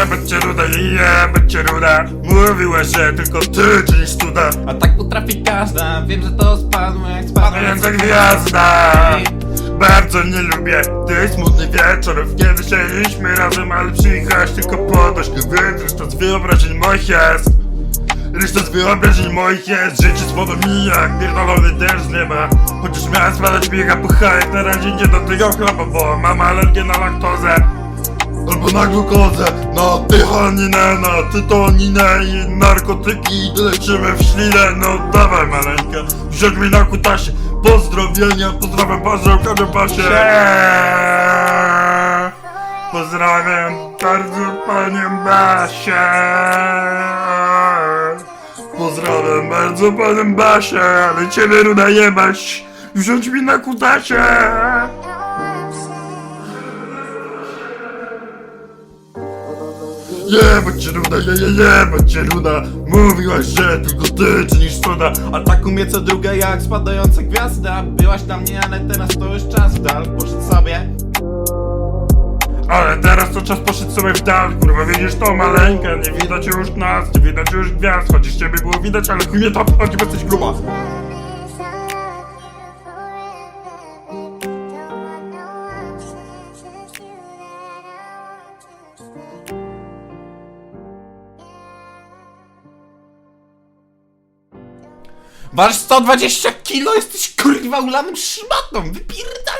Jebać cię ruda, jebać cię ruda. Mówiłeś, że tylko ty czynisz cuda A tak potrafi każda, wiem, że to spadło jak spadło. Więc jak gwiazda. Bardzo nie lubię tych smutnych wieczorów Kiedy siedzieliśmy razem, ale przyjechałeś tylko po dość Więc reszta z wyobrażeń moich jest. Reszta z wyobrażeń moich jest. Życie słowo mi jak pierdolony deszcz z nieba. Chociaż miałem spadać biega pucha Jak na razie nie do tego chleba Bo mam alergię na laktozę na glukozę, na tychoninę, na tytoninę i narkotyki leczymy w ślinę, no dawaj maleńka, wziąć mi na kutasie, pozdrowienia, pozdrawiam Pawełka do pasie. Pozdrawiam bardzo panią Basię. Pozdrawiam bardzo panią Basię, ale ciebie ruda jebać, wziąć mi na kutasie. Jebać cię ruda, je, je, jebać cię ruda Mówiłaś, że tylko ty czynisz cuda. A tak umie co druga jak spadająca gwiazda Byłaś dla mnie, ale teraz to już czas w dal. Poszedł sobie. Ale teraz to czas poszedł sobie w dal. Kurwa widzisz to maleńkę? Nie widać już nas, nie widać już gwiazd. Chociaż ciebie było widać, ale chuj mnie to obchodzi, bo jesteś gruba Waż 120 kilo, jesteś kurwa ulanym szmatą, wypierdalaj